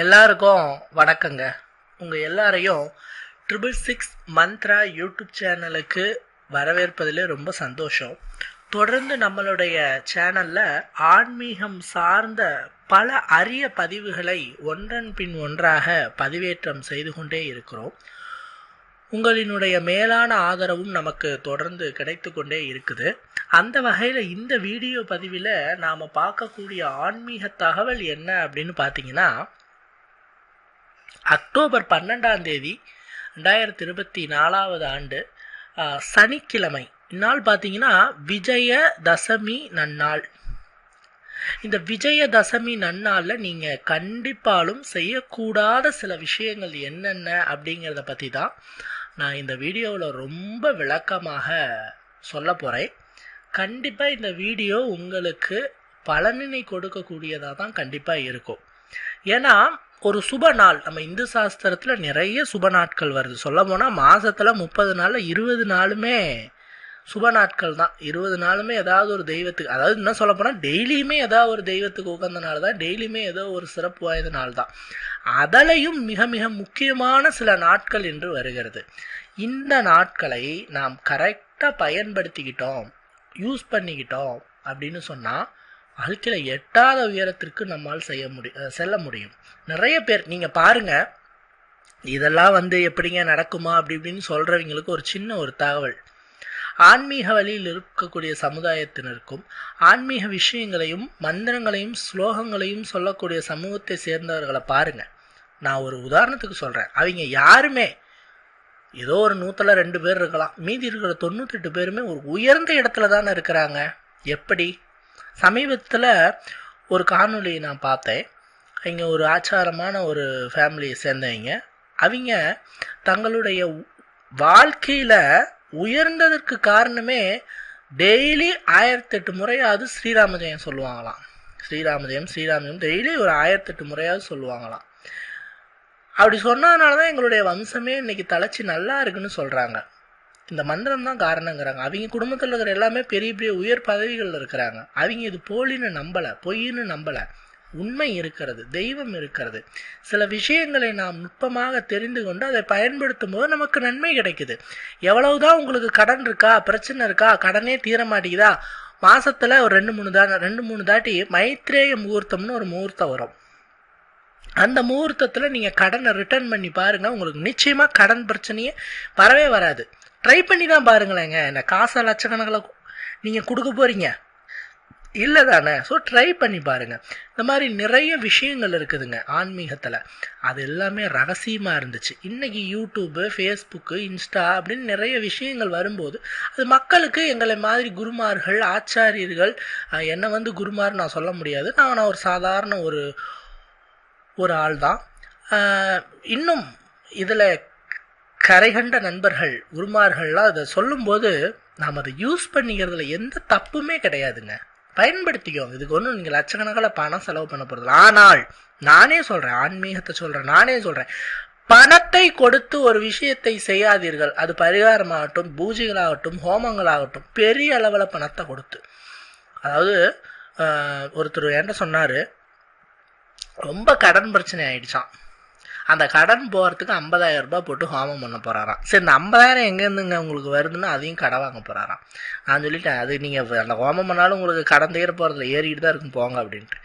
எல்லாருக்கும் வணக்கங்க. உங்கள் எல்லாரையும் ட்ரிபிள் சிக்ஸ் மந்த்ரா யூடியூப் சேனலுக்கு வரவேற்பதில் ரொம்ப சந்தோஷம். தொடர்ந்து நம்மளுடைய சேனலில் ஆன்மீகம் சார்ந்த பல அரிய பதிவுகளை ஒன்றன் பின் ஒன்றாக பதிவேற்றம் செய்து கொண்டே இருக்கிறோம். உங்களினுடைய மேலான ஆதரவும் நமக்கு தொடர்ந்து கிடைத்து கொண்டே இருக்குது. அந்த வகையில் இந்த வீடியோ பதிவில் நாம் பார்க்கக்கூடிய ஆன்மீக தகவல் என்ன அப்படின்னு பார்த்தீங்கன்னா அக்டோபர் பன்னெண்டாம் தேதி ரெண்டாயிரத்தி இருபத்தி நாலாவது ஆண்டு சனிக்கிழமை. இந்நாள் பார்த்தீங்கன்னா விஜய தசமி நன்னாள். இந்த விஜயதசமி நன்னாளில் நீங்கள் கண்டிப்பாலும் செய்யக்கூடாத சில விஷயங்கள் என்னென்ன அப்படிங்கிறத பற்றி தான் நான் இந்த வீடியோவில் ரொம்ப விளக்கமாக சொல்ல போகிறேன் கண்டிப்பாக இந்த வீடியோ உங்களுக்கு பலனினை கொடுக்கக்கூடியதாக தான் கண்டிப்பாக இருக்கும். ஏன்னா ஒரு சுப நாள். நம்ம இந்து சாஸ்திரத்தில் நிறைய சுப நாட்கள் வருது. சொல்ல போனால் மாதத்தில் முப்பது நாளில் இருபது நாளுமே சுப நாட்கள் தான். இருபது நாளுமே ஏதாவது ஒரு தெய்வத்துக்கு அதாவது என்ன சொல்ல போனால் டெய்லியுமே ஏதாவது ஒரு தெய்வத்துக்கு உகந்த நாள் தான். டெய்லியுமே ஏதோ ஒரு சிறப்பு வாய்ந்த நாள் தான். அதலையும் மிக மிக முக்கியமான சில நாட்கள் என்று வருகிறது. இந்த நாட்களை நாம் கரெக்டாக பயன்படுத்திக்கிட்டோம் யூஸ் பண்ணிக்கிட்டோம் அப்படின்னு சொன்னால் வாழ்க்கையில் எட்டாத உயரத்திற்கு நம்மால் செய்ய முடியும் செல்ல முடியும். நிறைய பேர் நீங்கள் பாருங்கள் இதெல்லாம் வந்து எப்படிங்க நடக்குமா அப்படி இப்படின்னு சொல்கிறவங்களுக்கு ஒரு சின்ன ஒரு தகவல். ஆன்மீக வழியில் இருக்கக்கூடிய சமுதாயத்தினருக்கும் ஆன்மீக விஷயங்களையும் மந்திரங்களையும் ஸ்லோகங்களையும் சொல்லக்கூடிய சமூகத்தை சேர்ந்தவர்களை பாருங்க. நான் ஒரு உதாரணத்துக்கு சொல்கிறேன் அவங்க யாருமே ஏதோ ஒரு நூற்றில் ரெண்டு பேர் இருக்கலாம். மீதி இருக்கிற தொண்ணூத்தெட்டு பேருமே ஒரு உயர்ந்த இடத்துல தானே இருக்கிறாங்க. எப்படி? சமீபத்தில் ஒரு காணொளியை நான் பார்த்தேன். இங்கே ஒரு ஆச்சாரமான ஒரு ஃபேமிலியை சேர்ந்தவங்க. அவங்க தங்களுடைய வாழ்க்கையில் உயர்ந்ததற்கு காரணமே டெய்லி ஆயிரத்தெட்டு முறையாவது ஸ்ரீராமஜெயம் சொல்லுவாங்களாம். ஸ்ரீராமஜெயம் ஸ்ரீராமஜெயம் டெய்லி ஒரு ஆயிரத்தெட்டு முறையாவது சொல்லுவாங்களாம். அப்படி சொன்னதுனால தான் எங்களுடைய வம்சமே இன்றைக்கி தலைச்சி நல்லா இருக்குன்னு சொல்கிறாங்க இந்த மந்திரம் தான் காரணங்கிறாங்க. அவங்க குடும்பத்தில் இருக்கிற எல்லாமே பெரிய பெரிய உயர் பதவிகளில் இருக்கிறாங்க. அவங்க இது போலின்னு நம்பலை பொய்ன்னு நம்பலை. உண்மை இருக்கிறது தெய்வம் இருக்கிறது. சில விஷயங்களை நாம் நுட்பமாக தெரிந்து கொண்டு அதை பயன்படுத்தும் போது நமக்கு நன்மை கிடைக்குது. எவ்வளவுதான் உங்களுக்கு கடன் இருக்கா பிரச்சனை இருக்கா கடனே தீர மாட்டேங்குதா? மாசத்துல ஒரு ரெண்டு மூணு தான் ரெண்டு மூணு தாட்டி மைத்ரேய முகூர்த்தம்னு ஒரு முகூர்த்தம் வரும். அந்த முகூர்த்தத்தில் நீங்கள் கடனை ரிட்டர்ன் பண்ணி பாருங்கள் உங்களுக்கு நிச்சயமாக கடன் பிரச்சனையே வரவே வராது. ட்ரை பண்ணி தான் பாருங்களேங்க. என்ன காசை லட்சக்கணக்கில் நீங்கள் கொடுக்க போகிறீங்க இல்லை தானே ஸோ ட்ரை பண்ணி பாருங்கள் இந்த மாதிரி நிறைய விஷயங்கள் இருக்குதுங்க ஆன்மீகத்தில். அது எல்லாமே ரகசியமாக இருந்துச்சு. இன்றைக்கி யூடியூப்பு ஃபேஸ்புக்கு இன்ஸ்டா அப்படின்னு நிறைய விஷயங்கள் வரும்போது அது மக்களுக்கு எங்களை மாதிரி குருமார்கள் ஆச்சாரியர்கள் என்னை வந்து குருமார் நான் சொல்ல முடியாது. நான் நான் ஒரு சாதாரண ஒரு ஒரு ஆள் தான் இன்னும் இதில் கரைகண்ட நண்பர்கள் உருமார்கள்லாம் அதை சொல்லும்போது நாம் அதை யூஸ் பண்ணிக்கிறதுல எந்த தப்புமே கிடையாதுங்க. பயன்படுத்திக்கோங்க. இதுக்கு ஒன்றும் நீங்கள் லட்சக்கணக்கில் பணம் செலவு பண்ண போகிறது ஆனால் நானே சொல்கிறேன் ஆன்மீகத்தை சொல்கிறேன் நானே சொல்கிறேன் பணத்தை கொடுத்து ஒரு விஷயத்தை செய்யாதீர்கள். அது பரிகாரமாகட்டும் பூஜைகளாகட்டும் ஹோமங்களாகட்டும் பெரிய அளவில் பணத்தை கொடுத்து. அதாவது ஒருத்தர் என்கிட்ட சொன்னார். ரொம்ப கடன் பிரச்சனை ஆயிடுச்சான் அந்த கடன் போகிறதுக்கு ஐம்பதாயிரம் ரூபாய் போட்டு ஹோமம் பண்ண போகிறாராம் சரி இந்த ஐம்பதாயிரம் எங்கேருந்துங்க உங்களுக்கு வருதுன்னு அதையும் கடை வாங்க போகிறாராம் நான் சொல்லிட்டேன் அது நீங்கள் அந்த ஹோமம் பண்ணாலும் உங்களுக்கு கடன் தீர போகிறதுல ஏறிக்கிட்டு தான் இருக்கும் போங்க அப்படின்ட்டு.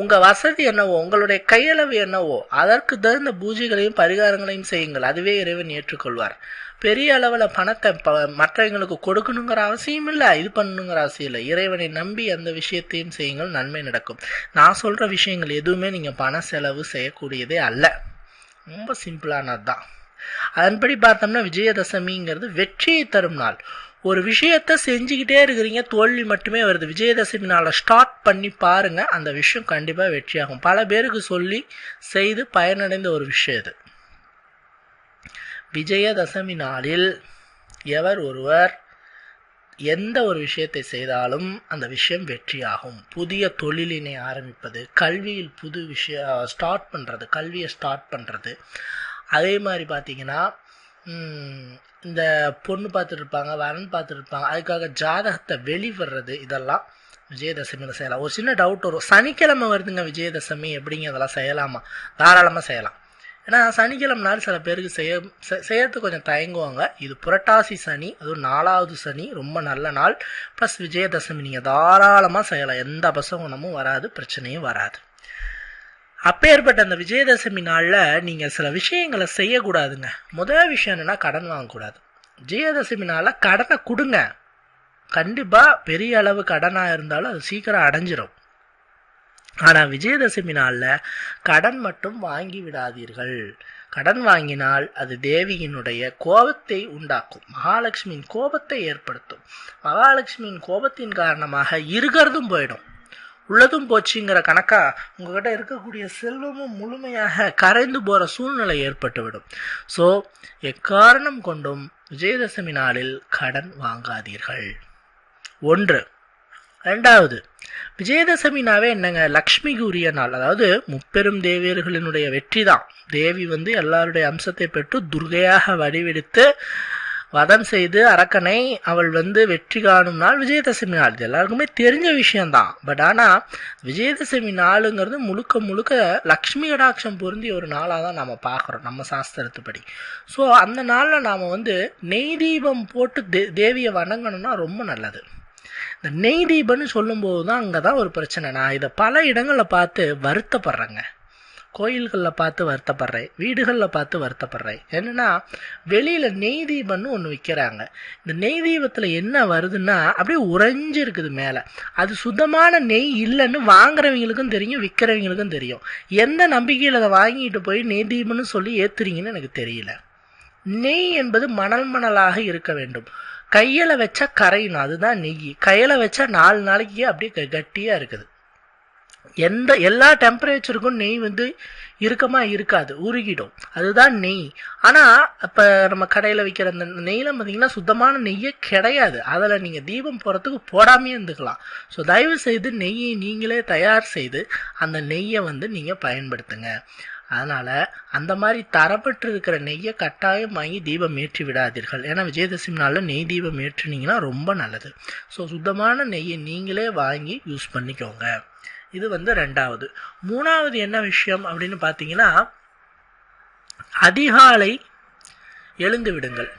உங்கள் வசதி என்னவோ உங்களுடைய கையளவு என்னவோ அதற்கு தகுந்த பூஜைகளையும் பரிகாரங்களையும் செய்யுங்கள் அதுவே இறைவன் ஏற்றுக்கொள்வார். பெரிய அளவில் பணத்தை ப மற்றவங்களுக்கு கொடுக்கணுங்கிற அவசியம் இல்லை இது பண்ணணுங்கிற அவசியம் இல்லை. இறைவனை நம்பி அந்த விஷயத்தையும் செய்யுங்கள் நன்மை நடக்கும். நான் சொல்கிற விஷயங்கள் எதுவுமே நீங்கள் பண செலவு செய்யக்கூடியதே அல்ல. ரொம்ப சிம்பிளானது தான். அதன்படி பார்த்தோம்னா விஜயதசமிங்கிறது வெற்றியை தரும் நாள். ஒரு விஷயத்த செஞ்சுக்கிட்டே இருக்கிறீங்க தோல்வி மட்டுமே வருது. விஜயதசமி நாளை ஸ்டார்ட் பண்ணி பாருங்கள் அந்த விஷயம் கண்டிப்பாக வெற்றியாகும். பல பேருக்கு சொல்லி செய்து பயனடைந்த ஒரு விஷயம் இது. விஜயதசமி நாளில் எவர் ஒருவர் எந்த ஒரு விஷயத்தை செய்தாலும் அந்த விஷயம் வெற்றியாகும். புதிய தொழிலினை ஆரம்பிப்பது கல்வியில் புது விஷயம் ஸ்டார்ட் பண்ணுறது கல்வியை ஸ்டார்ட் பண்ணுறது அதே மாதிரி பார்த்தீங்கன்னா இந்த பொண்ணு பார்த்துட்டு இருப்பாங்க வரன் பார்த்துட்டு இருப்பாங்க அதுக்காக ஜாதகத்தை வெளிவர்றது இதெல்லாம் விஜயதசமியில் செய்யலாம். ஒரு சின்ன டவுட் வரும். சனிக்கிழமை வருதுங்க விஜயதசமி எப்படிங்க அதெல்லாம் செய்யலாமா? தாராளமாக செய்யலாம். ஏன்னா சனிக்கிழமை நாள் சில பேருக்கு செய்ய செய்யறதுக்கு கொஞ்சம் தயங்குவாங்க. இது புரட்டாசி சனி அதுவும் நாலாவது சனி ரொம்ப நல்ல நாள். ப்ளஸ் விஜயதசமி நீங்கள் தாராளமாக செய்யலாம். எந்த அபசகுணமும் வராது பிரச்சனையும் வராது. அப்பேற்பட்ட அந்த விஜயதசமி நாளில் நீங்கள் சில விஷயங்களை செய்யக்கூடாதுங்க. முதல் விஷயம் என்னென்னா கடன் வாங்கக்கூடாது. விஜயதசமி நாளில் கடனை கொடுங்க. கண்டிப்பாக பெரிய அளவு கடனாக இருந்தாலும் அது சீக்கிரம் அடைஞ்சிரும். ஆனால் விஜயதசமி நாளில் கடன் மட்டும் வாங்கி விடாதீர்கள். கடன் வாங்கினால் அது தேவியினுடைய கோபத்தை உண்டாக்கும். மகாலட்சுமியின் கோபத்தை ஏற்படுத்தும். மகாலட்சுமியின் கோபத்தின் காரணமாக இருக்கிறதும் போயிடும். உள்ளதும் போச்சுங்கிற கணக்கா உங்ககிட்ட இருக்கக்கூடிய செல்வமும் முழுமையாக கரைந்து போகிற சூழ்நிலை ஏற்பட்டுவிடும். ஸோ எக்காரணம் கொண்டும் விஜயதசமி நாளில் கடன் வாங்காதீர்கள். ஒன்று ரெண்டாவது விஜயதசமினாவே என்னங்க லக்ஷ்மி கூறிய நாள். அதாவது முப்பெரும் தேவியர்களினுடைய வெற்றி தான் தேவி வந்து எல்லாருடைய அம்சத்தை பெற்று துர்கையாக வடிவெடுத்து வதம் செய்து அரக்கனை அவள் வந்து வெற்றி காணும் நாள் விஜயதசமி நாள். இது எல்லாருக்குமே தெரிஞ்ச விஷயம்தான். பட் ஆனால் விஜயதசமி நாளுங்கிறது முழுக்க முழுக்க லக்ஷ்மி கடாட்சம் பொருந்திய ஒரு நாளாக தான் நம்ம பார்க்குறோம் நம்ம சாஸ்திரத்துப்படி. ஸோ அந்த நாளில் நாம் வந்து நெய் தீபம் போட்டு தே தேவியை வணங்கணும்னா ரொம்ப நல்லது. இந்த நெய் தீபம்னு சொல்லும்போது தான் அங்கே தான் ஒரு பிரச்சனை. நான் இதை பல இடங்களில் பார்த்து வருத்தப்படுறேங்க. கோயில்களில் பார்த்து வருத்தப்படுறேன். வீடுகளில் பார்த்து வருத்தப்படுறேன். என்னென்னா வெளியில் நெய் தீபம்னு ஒன்று விற்கிறாங்க இந்த நெய் தீபத்தில் என்ன வருதுன்னா அப்படியே உறைஞ்சிருக்குது மேலே. அது சுத்தமான நெய் இல்லைன்னு வாங்குறவங்களுக்கும் தெரியும் விற்கிறவங்களுக்கும் தெரியும். எந்த நம்பிக்கையில் அதை வாங்கிட்டு போய் நெய் தீபம்னு சொல்லி ஏற்றுறீங்கன்னு எனக்கு தெரியல. நெய் என்பது மணல் மணலாக இருக்க வேண்டும். கையில் வச்சா கரையணும். அதுதான் நெய். கையில் வச்சா நாலு நாளைக்கு அப்படியே க- இருக்குது. எந்த எல்லா டெம்பரேச்சருக்கும் நெய் வந்து இறுக்கமாக இருக்காது. உருகிடும். அதுதான் நெய். ஆனால் இப்போ நம்ம கடையில் விற்கிற அந்த நெய்யில் பார்த்தீங்கன்னா சுத்தமான நெய்யே கிடையாது. அதில் நீங்கள் தீபம் போகிறதுக்கு போடாமே இருந்துக்கலாம். ஸோ தயவு செய்து நெய்யை நீங்களே தயார் செய்து அந்த நெய்யை வந்து நீங்கள் பயன்படுத்துங்க. அதனால் அந்த மாதிரி தரப்பட்டு இருக்கிற நெய்யை கட்டாயம் வாங்கி தீபம் ஏற்றி விடாதீர்கள். ஏன்னா விஜயதசமி நாளில் நெய் தீபம் ஏற்றினீங்கன்னா ரொம்ப நல்லது. ஸோ சுத்தமான நெய்யை நீங்களே வாங்கி யூஸ் பண்ணிக்கோங்க. இது வந்து ரெண்டாவது. மூணாவது என்ன விஷயம் அப்படின்னு பார்த்தீங்கன்னா அதிகாலை எழுந்து விடுங்கள்.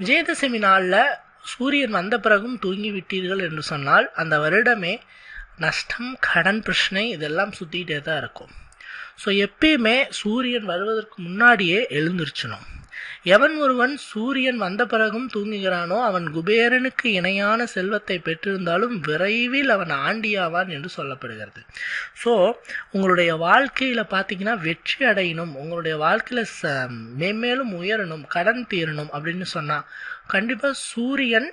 விஜயதசமி நாளில் சூரியன் வந்த பிறகும் தூங்கி விட்டீர்கள் என்று சொன்னால் அந்த வருடமே நஷ்டம் கடன் பிரச்சனை இதெல்லாம் சுற்றிக்கிட்டே தான் இருக்கும். ஸோ எப்பயுமே சூரியன் வருவதற்கு முன்னாடியே எழுந்திருச்சணும் எவன் ஒருவன் சூரியன் வந்த பிறகும் தூங்குகிறானோ அவன் குபேரனுக்கு இணையான செல்வத்தை பெற்றிருந்தாலும் விரைவில் அவன் ஆண்டியாவான் என்று சொல்லப்படுகிறது. ஸோ உங்களுடைய வாழ்க்கையில் பார்த்தீங்கன்னா வெற்றி அடையணும் உங்களுடைய வாழ்க்கையில் ச மேம்மேலும் உயரணும் கடன் தீரணும் அப்படின்னு சொன்னால் கண்டிப்பாக சூரியன்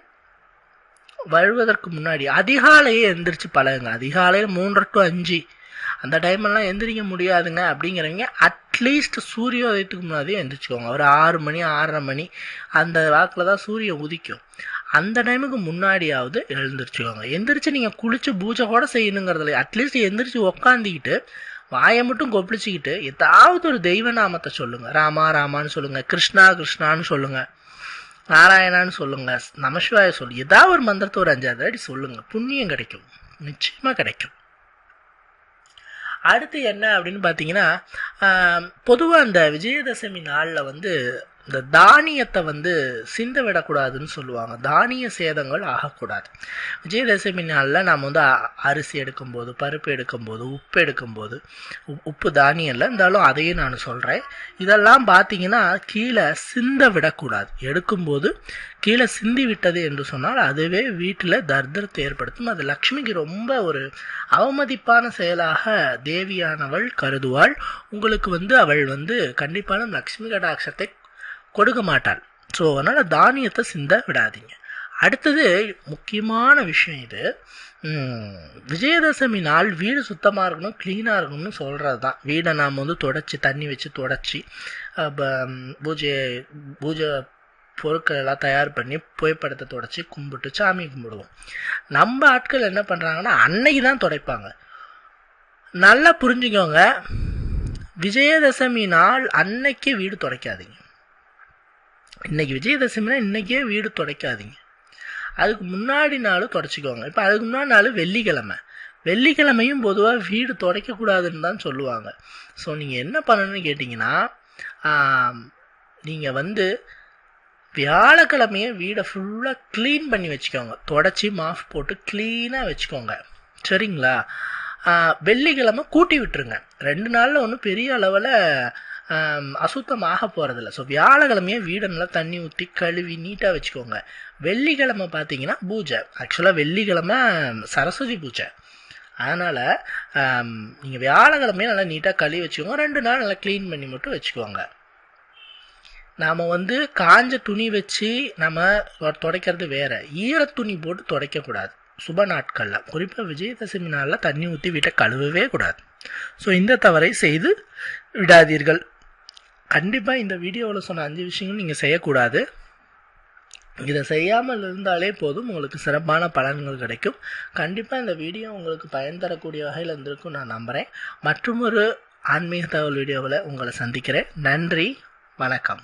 வருவதற்கு முன்னாடி அதிகாலையே எந்திரிச்சு பழகுங்க. அதிகாலையில் மூன்று டு அஞ்சு அந்த டைமெல்லாம் எந்திரிக்க முடியாதுங்க அப்படிங்கிறவங்க அட்லீஸ்ட் சூரிய உதயத்துக்கு முன்னாடியே எந்திரிச்சுக்கோங்க. ஒரு ஆறு மணி ஆறரை மணி அந்த வாக்கில் தான் சூரியன் உதிக்கும். அந்த டைமுக்கு முன்னாடியாவது எழுந்திரிச்சுக்கோங்க. எந்திரிச்சு நீங்கள் குளித்து பூஜை கூட செய்யணுங்கிறதுல அட்லீஸ்ட் எந்திரிச்சு உக்காந்திக்கிட்டு வாயை மட்டும் கொப்பளிச்சுக்கிட்டு ஏதாவது ஒரு தெய்வ நாமத்தை சொல்லுங்கள் ராமா ராமான்னு சொல்லுங்கள் கிருஷ்ணா கிருஷ்ணான்னு சொல்லுங்கள் நாராயணான்னு சொல்லுங்கள் நமசிவாய சொல்லு. ஏதாவது ஒரு மந்திரத்தை ஒரு அஞ்சாவது அடி சொல்லுங்கள் புண்ணியம் கிடைக்கும். நிச்சயமாக கிடைக்கும். அடுத்து என்ன அப்படின்னு பார்த்தீங்கன்னா பொதுவாக அந்த விஜயதசமி நாளில் வந்து இந்த தானியத்தை வந்து சிந்த விடக்கூடாதுன்னு சொல்லுவாங்க. தானிய சேதங்கள் ஆகக்கூடாது. விஜயதசமி நாளில் நாம் வந்து அ- அரிசி எடுக்கும்போது பருப்பு எடுக்கும்போது உப்பு எடுக்கும்போது உப்பு தானியம் இல்லை இருந்தாலும் அதையும் நான் சொல்கிறேன் இதெல்லாம் பார்த்தீங்கன்னா கீழே சிந்த விடக்கூடாது எடுக்கும்போது கீழே சிந்தி விட்டது என்று சொன்னால் அதுவே வீட்டில் தர்தரத்தை ஏற்படுத்தும். அது லக்ஷ்மிக்கு ரொம்ப ஒரு அவமதிப்பான செயலாக தேவியானவள் கருதுவாள். உங்களுக்கு வந்து அவள் வந்து கண்டிப்பான லக்ஷ்மி கடாட்சத்தை கொடுக்க மாட்டாள் ஸோ அதனால் தானியத்தை சிந்த விடாதீங்க. அடுத்தது முக்கியமான விஷயம் இது. விஜயதசமி நாள் வீடு சுத்தமாக இருக்கணும் க்ளீனாக இருக்கணும்னு சொல்கிறது தான் வீடை நாம் வந்து தொடச்சி தண்ணி வச்சு தொடச்சி பூஜை பூஜை பொருட்கள் எல்லாம் தயார் பண்ணி புகைப்படத்தை தொடச்சி கும்பிட்டு சாமி கும்பிடுவோம். நம்ம ஆட்கள் என்ன பண்ணுறாங்கன்னா அன்னைக்கு தான் துடைப்பாங்க. நல்லா புரிஞ்சுக்கோங்க விஜயதசமி நாள் அன்னைக்கே வீடு துடைக்காதீங்க. இன்றைக்கி விஜயதசமினா இன்றைக்கே வீடு துடைக்காதீங்க. அதுக்கு முன்னாடி நாள் தொடச்சிக்கோங்க. இப்போ அதுக்கு முன்னாடி நாள் வெள்ளிக்கிழமை. வெள்ளிக்கிழமையும் பொதுவாக வீடு துடைக்கக்கூடாதுன்னு தான் சொல்லுவாங்க. ஸோ நீங்கள் என்ன பண்ணணும்னு கேட்டிங்கன்னா நீங்கள் வந்து வியாழக்கிழமையே வீடை ஃபுல்லாக க்ளீன் பண்ணி வச்சுக்கோங்க. தொடச்சி மாஃப் போட்டு க்ளீனாக வச்சுக்கோங்க. சரிங்களா? வெள்ளிக்கிழமை கூட்டி விட்டுருங்க. ரெண்டு நாளில் ஒன்றும் பெரிய அளவில் அசுத்தமாக போகிறதில்ல ஸோ வியாழக்கிழமையே வீடை நல்லா தண்ணி ஊற்றி கழுவி நீட்டாக வச்சுக்கோங்க. வெள்ளிக்கிழமை பார்த்தீங்கன்னா பூஜை. ஆக்சுவலாக வெள்ளிக்கிழமை சரஸ்வதி பூஜை. அதனால் நீங்கள் வியாழக்கிழமையே நல்லா நீட்டாக கழுவி வச்சுக்கோங்க. ரெண்டு நாள் நல்லா க்ளீன் பண்ணி மட்டும் வச்சுக்கோங்க. நாம் வந்து காஞ்ச துணி வச்சு நம்ம துடைக்கிறது வேற. ஈர துணி போட்டு துடைக்கக்கூடாது. சுப நாட்களில். குறிப்பாக விஜயதசமி நாளில் தண்ணி ஊற்றி வீட்டை கழுவவே கூடாது. ஸோ இந்த தவறை செய்து விடாதீர்கள். கண்டிப்பாக இந்த வீடியோவில் சொன்ன அஞ்சு விஷயங்களும் நீங்கள் செய்யக்கூடாது. இதை செய்யாமல் இருந்தாலே போதும். உங்களுக்கு சிறப்பான பலன்கள் கிடைக்கும். கண்டிப்பாக இந்த வீடியோ உங்களுக்கு பயன் தரக்கூடிய வகையில் இருந்திருக்கும் நான் நம்புகிறேன் மற்றும் ஒரு ஆன்மீக தகவல் வீடியோவில் உங்களை சந்திக்கிறேன். நன்றி. வணக்கம்.